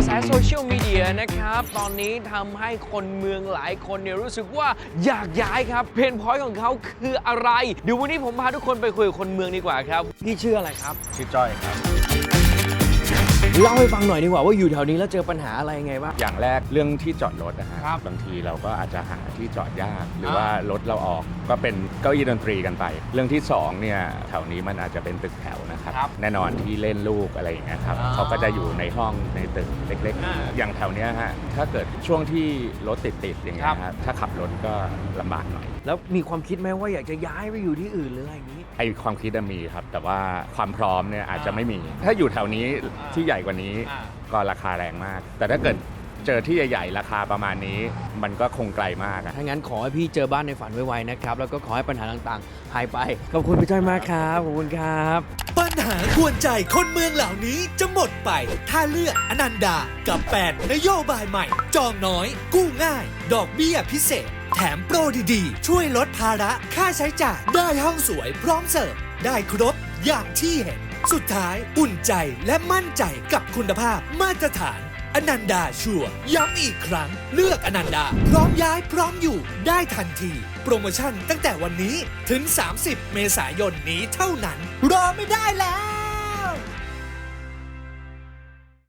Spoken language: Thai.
ระแสโซเชียลมีเดียนะครับ ตอนนี้ทำให้คนเมืองหลายคนเนี่ยรู้สึกว่าอยากย้ายครับ เพนพอยต์ของเขาคืออะไร เดี๋ยววันนี้ผมพาทุกคนไปคุยกับคนเมืองดีกว่าครับ พี่ชื่ออะไรครับ ชื่อจ้อยครับ เล่าให้ฟังหน่อยดีกว่าว่าอยู่แถวนี้แล้วเจอปัญหาอะไรยังไงบ้าง อย่างแรกเรื่องที่จอดรถนะฮะครับบางทีเราก็อาจจะหาที่จอดยาก หรืออ่า ว่ารถเราออกก็เป็นเก้าอี้ดนตรีกันไป เรื่องที่สองเนี่ยแถวนี้มันอาจจะเป็นตึกแถวนะครับครับแน่นอนที่เล่นลูกอะไรอย่างเงี้ยครับอ่าเขาก็จะอยู่ในห้องในตึกเล็กอ่าๆ อย่างแถวเนี้ยฮะถ้าเกิดช่วงที่รถติดๆอย่างเงี้ครัยบฮะถ้าขับรถก็ลำบากหน่อย แล้วมีความคิดไหมว่าอยากจะย้ายไปอยู่ที่อื่นหรืออะไรอย่างนี้ ไอความคิดอะมีครับ แต่ว่าความพร้อมเนี่ยอาจจะไม่มี ถ้าอยู่แถวนี้ที่ใหญ่กว่านี้อ่าก็ราคาแรงมาก แต่ถ้าเกิด เจอที่ใหญ่ๆราคาประมาณนี้ มันก็คงไกลมากอะ ถ้างั้นขอให้พี่เจอบ้านในฝันไวๆนะครับ แล้วก็ขอให้ปัญหาต่างๆ หายไป ขอบคุณพี่จ้อยมากครับ ขอบคุณครับ ปัญหากวนใจคนเมืองเหล่านี้จะหมดไป ถ้าเลือกอนันดา กับ 8 นโยบายใหม่ จองน้อย กู้ง่าย ดอกเบี้ยพิเศษ แถมโปรดีๆ ช่วยลดภาระค่าใช้จ่ายได้ห้องสวยพร้อมเสิร์ฟได้ครบอย่างที่เห็น สุดท้ายอุ่นใจและมั่นใจกับคุณภาพมาตรฐาน อนันดาชัวร์ย้ำอีกครั้ง เลือกอนันดา พร้อมย้ายพร้อมอยู่ได้ทันที โปรโมชั่นตั้งแต่วันนี้ถึง 30 เมษายนนี้เท่านั้น รอไม่ได้แล้ว